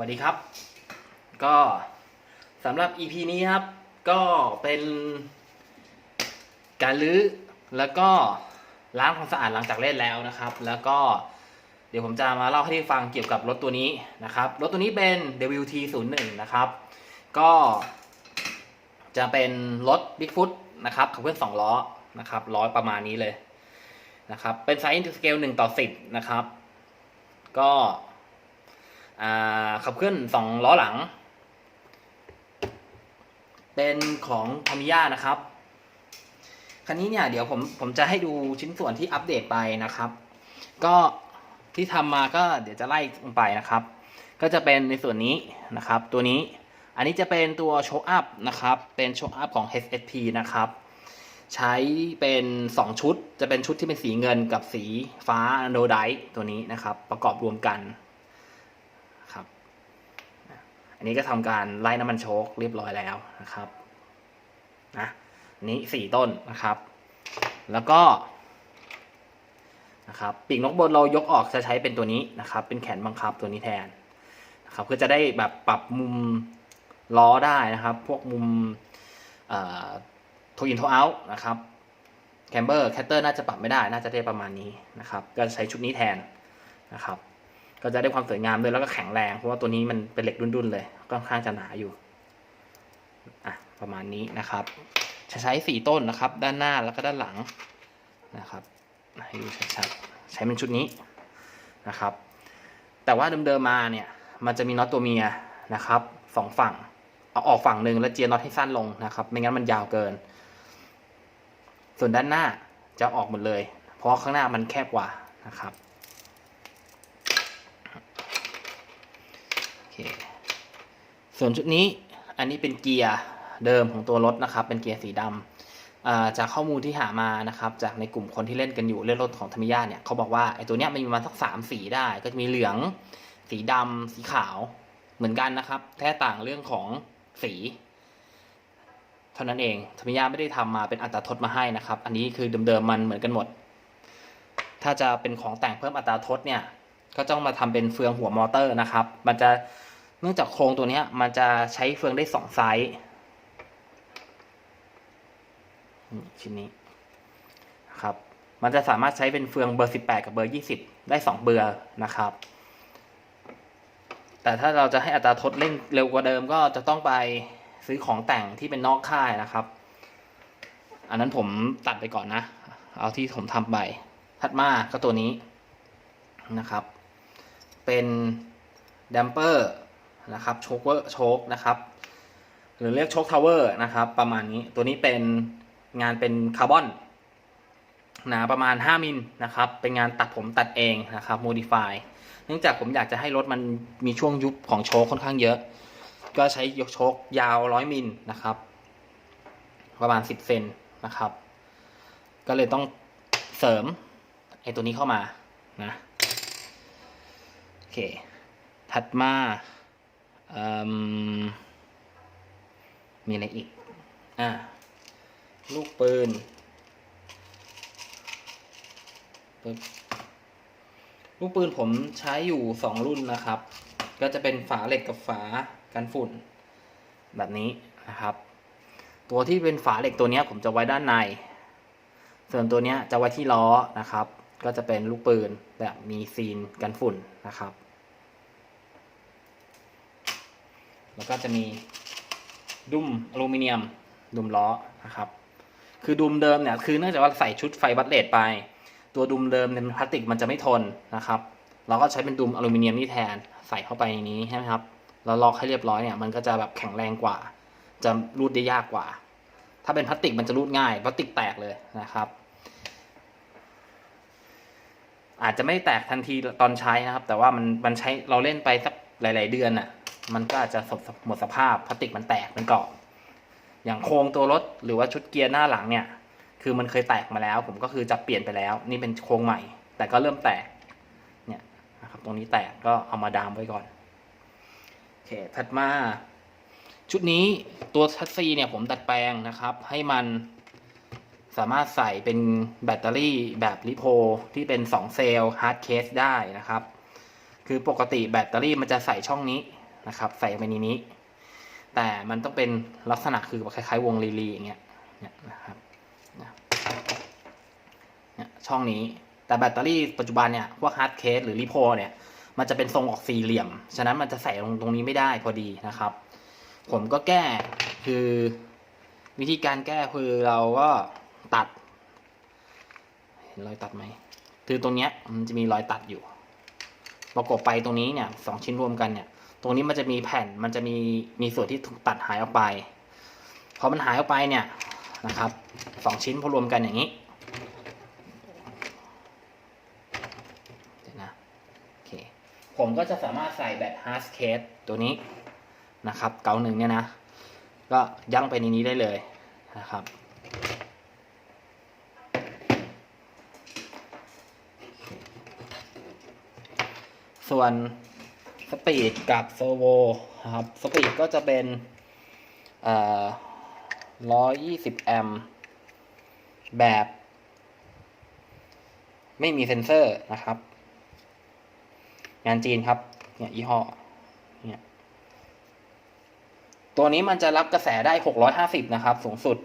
วัสดีครับ ก็สำหรับ EP นี้ครับ ก็เป็นการลื้อแล้วก็ล้างความสะอาดหลังจากเล่นแล้วนะครับ แล้วก็เดี๋ยวผมจะมาเล่าให้ที่ฟังเกี่ยวกับรถตัวนี้นะครับ รถตัวนี้เป็น WT01 นะครับ ก็จะเป็นรถ Bigfoot นะครับขับเคลื่อน2ล้อนะครับล้อประมาณนี้เลยนะครับ เป็นไซส์สเกล1ต่อ10นะครับ ก็ ขับเคลื่อน2ล้อหลัง เป็นของทามิยานะครับ คันนี้เนี่ยเดี๋ยวผมผมจะให้ดูชิ้นส่วนที่อัปเดตไปนะครับ ก็ที่ทำมาก็เดี๋ยวจะไล่ลงไปนะครับ ก็จะเป็นในส่วนนี้นะครับ ตัวนี้อันนี้จะเป็นตัวโชว์อัพนะครับ เป็นโชว์อัพของ HSP นะครับใช้เป็น 2 ชุด จะเป็นชุดที่เป็นสีเงินกับสีฟ้าโนไดตัวนี้นะครับ ประกอบรวมกัน อันนี้ก็ทำการไล่น้ำมันโชคเรียบร้อยแล้วนะครับนะนี้สี่ต้นนะครับ แล้วก็นะครับปีกนกบนเรายกออกจะใช้เป็นตัวนี้นะครับ เป็นแขนบังคับตัวนี้แทนนะครับเพื่อจะได้แบบปรับมุมล้อได้นะครับ พวกมุมโทอินโทเอาท์นะครับแคมเบอร์แคตเตอร์น่าจะปรับไม่ได้ น่าจะได้ประมาณนี้นะครับ ก็ใช้ชุดนี้แทนนะครับ ก็จะได้ความสวยงามด้วยแล้วก็แข็งแรง เพราะว่าตัวนี้มันเป็นเหล็กดุนๆเลยค่อนข้างจะหนาอยู่อะประมาณนี้นะครับ จะใช้สี่ต้นนะครับ ด้านหน้าแล้วก็ด้านหลังนะครับให้ดูชัดๆใช้เป็นชุดนี้นะครับ แต่ว่าเดิมๆมาเนี่ย มันจะมีน็อตตัวเมียนะครับสองฝั่งเอาออกฝั่งหนึ่งแล้วเจียน็อตให้สั้นลงนะครับ ไม่งั้นมันยาวเกิน ส่วนด้านหน้าจะออกหมดเลย เพราะข้างหน้ามันแคบกว่านะครับ โอเค ส่วนชุดนี้อันนี้เป็นเกียร์เดิมของตัวรถนะครับ เป็นเกียร์สีดำจากข้อมูลที่หามานะครับ จากในกลุ่มคนที่เล่นกันอยู่เล่นรถของธรรมิยาเนี่ยเขาบอกว่าไอ้ตัวเนี้ยมันมีประมาณสักสามสีได้ ก็จะมีเหลือง สีดำสีขาวเหมือนกันนะครับ แค่ต่างเรื่องของสีเท่านั้นเองธรรมิยาไม่ได้ทำมาเป็นอัตราทดมาให้นะครับ อันนี้คือเดิมๆมันเหมือนกันหมด ถ้าจะเป็นของแต่งเพิ่มอัตราทดเนี่ยก็ต้องมาทำเป็นเฟืองหัวมอเตอร์นะครับ มันจะ เนื่องจากโครงตัวนี้มันจะใช้เฟืองได้สองไซส์ชิ้นนี้ครับ มันจะสามารถใช้เป็นเฟืองเบอร์ 18 กับเบอร์ 20 ได้ 2 เบอร์นะครับ แต่ถ้าเราจะให้อัตราทดเร่งเร็วกว่าเดิมก็จะต้องไปซื้อของแต่งที่เป็นนอกค่ายนะครับ อันนั้นผมตัดไปก่อนนะ เอาที่ผมทำไปถัดมาก็ตัวนี้นะครับ เป็นดัมเปอร์ นะครับโชคเวอร์โชคนะครับ หรือเรียกโชคทาวเวอร์นะครับ ประมาณนี้ตัวนี้เป็นงานเป็นคาร์บอนหนาประมาณ 5 มิลนะครับ เป็นงานตัดผมตัดเองนะครับโมดิฟายเนื่องจากผมอยากจะให้รถมันมีช่วงยุบของโชคค่อนข้างเยอะ ก็ใช้ยกโชคยาว 100 มิลนะครับ ประมาณ 10 เซนนะครับ ก็เลยต้องเสริมไอ้ตัวนี้เข้ามานะ โอเค ถัดมา มมีอะไรอีก อ่าลูกปืนปึ๊บลูกปืนผมใช้อยู่สองรุ่นนะครับ ก็จะเป็นฝาเหล็กกับฝากันฝุ่น แบบนี้นะครับ ตัวที่เป็นฝาเหล็กตัวนี้ผมจะไว้ด้านใน ส่วนตัวนี้จะไว้ที่ล้อนะครับ ก็จะเป็นลูกปืนแบบมีซีนกันฝุ่นนะครับ แล้วก็จะมีดุมอลูมิเนียม ดุมล้อนะครับ คือดุมเดิมเนี่ยคือเนื่องจากว่าใส่ชุดไฟบัตเลตไป ตัวดุมเดิมเนี่ยเป็นพลาสติกมันจะไม่ทนนะครับ เราก็ใช้เป็นดุมอลูมิเนียมนี่แทนใส่เข้าไปในนี้ใช่ไหมครับแล้วล็อกให้เรียบร้อยเนี่ยมันก็จะแบบแข็งแรงกว่า จะรูดได้ยากกว่า ถ้าเป็นพลาสติกมันจะรูดง่ายพลาสติกแตกเลยนะครับอาจจะไม่แตกทันทีตอนใช้นะครับ แต่ว่ามันมันใช้เราเล่นไปสักหลาย ๆ เดือนอะ มันก็อาจจะหมดสภาพพลาสติกมันแตกมันเกาะอย่างโครงตัวรถหรือว่าชุดเกียร์หน้าหลังเนี่ย คือมันเคยแตกมาแล้ว ผมก็คือจะเปลี่ยนไปแล้ว นี่เป็นโครงใหม่ แต่ก็เริ่มแตกเนี่ยนะครับตรงนี้แตกก็เอามาดามไว้ก่อนโอเคถัดมาชุดนี้ตัวชัดซีเนี่ยผมดัดแปลงนะครับ ให้มันสามารถใส่เป็นแบตเตอรี่แบบลิโพที่เป็น 2 เซลล์ฮาร์ดเคสได้นะครับ คือปกติแบตเตอรี่มันจะใส่ช่องนี้ นะครับใส่ไปในนี้ แต่มันต้องเป็นลักษณะคือคล้ายๆ วงรีลีอย่างเงี้ยเนี่ยนะครับเนี่ยช่องนี้แต่แบตเตอรี่ปัจจุบันเนี่ยพวกฮาร์ดเคสหรือรีโพเนี่ยมันจะเป็นทรงออกสี่เหลี่ยม ฉะนั้นมันจะใส่ลงตรงนี้ไม่ได้พอดีนะครับ ผมก็แก้คือวิธีการแก้คือเราก็ตัด เห็นรอยตัดไหมคือตรงเนี้ยมันจะมีรอยตัดอยู่ ประกบไปตรงนี้เนี่ยสองชิ้นรวมกันเนี่ย ตรงนี้มันจะมีแผ่นมันจะมีมีส่วนที่ถูกตัดหายออกไปพอมันหายออกไปเนี่ยนะครับสองชิ้นพอรวมกันอย่างนี้นะโอเคผมก็จะสามารถใส่แบตฮาร์ดเคสตัวนี้นะครับ เกาหนึ่งเนี่ยนะ ก็ยั้งไปในนี้ได้เลยนะครับส่วน สปีดกับเซอร์โวนะครับสปีดก็จะเป็นเอ่อ120แอมป์แบบ ไม่มีเซนเซอร์นะครับ งานจีนครับเนี่ยยี่ห้อเนี่ยตัวนี้มันจะรับกระแสได้650นะครับ สูงสุด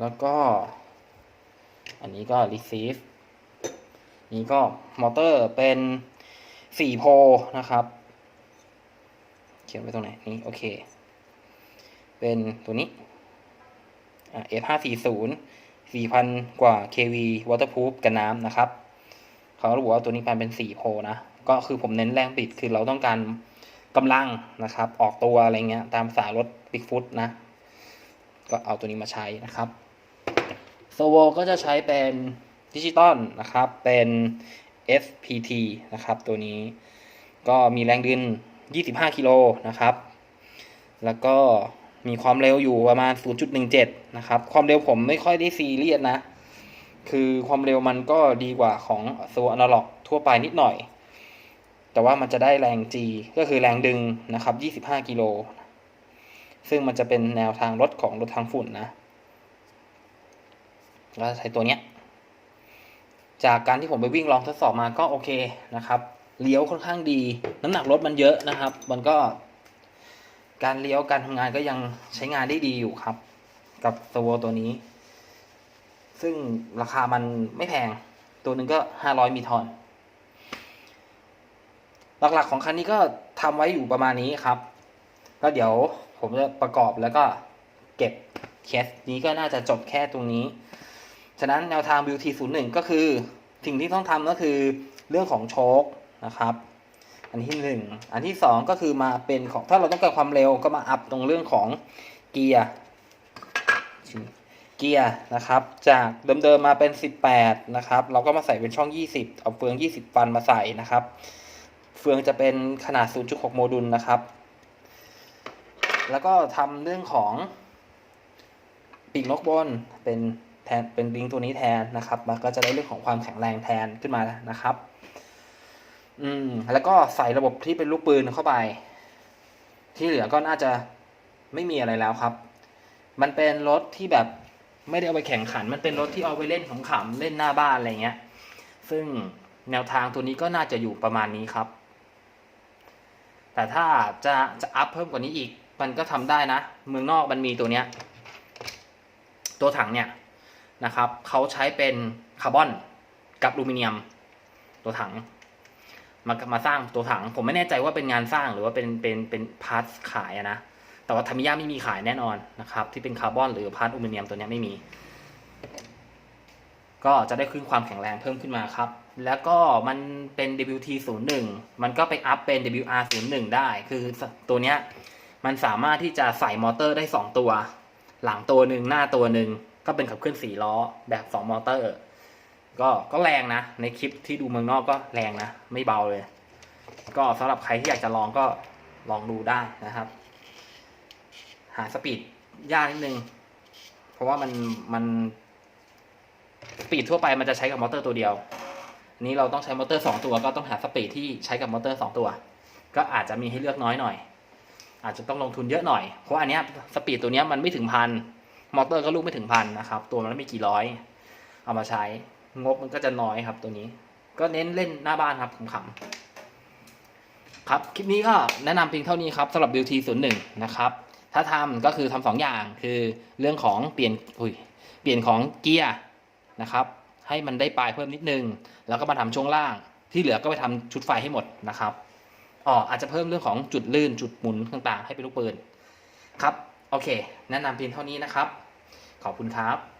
แล้วก็ อันนี้ก็ receive นี่ก็มอเตอร์เป็น 4โพนะครับ เขียนไว้ตรงไหนนี่โอเค เป็นตัวนี้ F540 4,000 กว่า kV waterproof กันน้ำนะครับ เขาระบุว่าตัวนี้มันเป็น 4 โพนะ ก็คือผมเน้นแรงบิด คือเราต้องการกำลังนะครับ ออกตัวอะไรเงี้ย ตามสายรถ Bigfoot นะ ก็เอาตัวนี้มาใช้นะครับโซโวก็จะใช้เป็นดิจิตอลนะครับ เป็น FPT นะครับ ตัวนี้ก็มีแรงดึง 25 กิโลนะครับ แล้วก็มีความเร็วอยู่ประมาณ 0.17 นะครับ ความเร็วผมไม่ค่อยได้ซีเรียสนะ คือความเร็วมันก็ดีกว่าของโซอนาล็อกทั่วไปนิดหน่อย แต่ว่ามันจะได้แรง G ก็คือแรงดึงนะครับ 25 กิโล ซึ่งมันจะเป็นแนวทางรถของรถทางฝุ่นนะก็ใช้ตัวเนี้ย จากการที่ผมไปวิ่งลองทดสอบมาก็โอเคนะครับ เลี้ยวค่อนข้างดี น้ำหนักรถมันเยอะนะครับ มันก็ การเลี้ยวการทำงานก็ยังใช้งานได้ดีอยู่ครับ กับตัวตัวนี้ ซึ่งราคามันไม่แพง ตัวหนึ่งก็ห้าร้อยมีทอน หลักๆของคันนี้ก็ทำไว้อยู่ประมาณนี้ครับ ก็เดี๋ยวผมจะประกอบแล้วก็เก็บเคสนี้ก็น่าจะจบแค่ตรงนี้ ฉะนั้นแนวทาง BT 0 1 ก็คือสิ่งที่ต้องทำก็คือเรื่องของโชคนะครับ อันที่หนึ่งอันที่สองก็คือมาเป็นของถ้าเราต้องการความเร็วก็มาอัพตรงเรื่องของเกียร์เกียร์นะครับ จากเดิมๆมาเป็น 18 นะครับ เราก็มาใส่เป็นช่อง 20 เอาเฟือง 20 ฟันมาใส่นะครับ เฟืองจะเป็นขนาด 0.6 โมดูลนะครับ แล้วก็ทำเรื่องของปีกนกบนเป็น แทนเป็นบิงตัวนี้แทนนะครับ มันก็จะได้เรื่องของความแข็งแรงแทนขึ้นมานะครับ อืม แล้วก็ใส่ระบบที่เป็นลูกปืนเข้าไป ที่เหลือก็น่าจะไม่มีอะไรแล้วครับ มันเป็นรถที่แบบไม่ได้เอาไปแข่งขัน มันเป็นรถที่เอาไปเล่นขำๆเล่นหน้าบ้านอะไรเงี้ย ซึ่งแนวทางตัวนี้ก็น่าจะอยู่ประมาณนี้ครับ แต่ถ้าจะจะอัพเพิ่มกว่านี้อีก มันก็ทำได้นะ เมืองนอกมันมีตัวเนี้ย ตัวถังเนี่ย นะครับเขาใช้เป็นคาร์บอนกับอลูมิเนียม ตัวถัง มามาสร้างตัวถัง ผมไม่แน่ใจว่าเป็นงานสร้างหรือว่าเป็นเป็นเป็นพาร์ทขายนะแต่ว่าทามิยาไม่มีขายแน่นอนนะครับ ที่เป็นคาร์บอนหรือพาร์ทอลูมิเนียมตัวเนี้ยไม่มี ก็จะได้ขึ้นความแข็งแรงเพิ่มขึ้นมาครับ แล้วก็มันเป็น WT 0 1 มันก็ไปอัพเป็น WR 0 1 ได้ คือตัวเนี้ยมันสามารถที่จะใส่มอเตอร์ได้ 2 ตัว หลังตัวหนึ่งหน้าตัวหนึ่ง ก็เป็นขับเคลื่อน4ล้อแบบ2มอเตอร์ ก็ก็แรงนะ ในคลิปที่ดูเมืองนอกก็แรงนะ ไม่เบาเลย ก็สำหรับใครที่อยากจะลองก็ลองดูได้นะครับ หาสปีดยากนิดนึง เพราะว่ามันมันสปีดทั่วไปมันจะใช้กับมอเตอร์ตัวเดียวนี้เราต้องใช้มอเตอร์สองตัวก็ต้องหาสปีดที่ใช้กับมอเตอร์สองตัว ก็อาจจะมีให้เลือกน้อยหน่อย อาจจะต้องลงทุนเยอะหน่อย เพราะอันนี้สปีดตัวนี้มันไม่ถึงพัน มอเตอร์ก็ลูกไม่ถึงพันนะครับ ตัวมันไม่กี่ร้อย เอามาใช้ งบมันก็จะน้อยครับ ตัวนี้ ก็เน้นเล่นหน้าบ้านครับขำๆครับ คลิปนี้ก็แนะนำเพียงเท่านี้ครับสำหรับ BT 0 1 นะครับ ถ้าทำก็คือทำสองอย่างคือเรื่องของเปลี่ยนอุ้ยเปลี่ยนของเกียร์นะครับ ให้มันได้ปลายเพิ่มนิดนึง แล้วก็มาทำช่วงล่าง ที่เหลือก็ไปทำชุดไฟให้หมดนะครับอ๋ออาจจะเพิ่มเรื่องของจุดลื่นจุดหมุนต่างๆ ให้เป็นลูกปืนครับ โอเค แนะนำเพียงเท่านี้นะครับ ขอบคุณครับ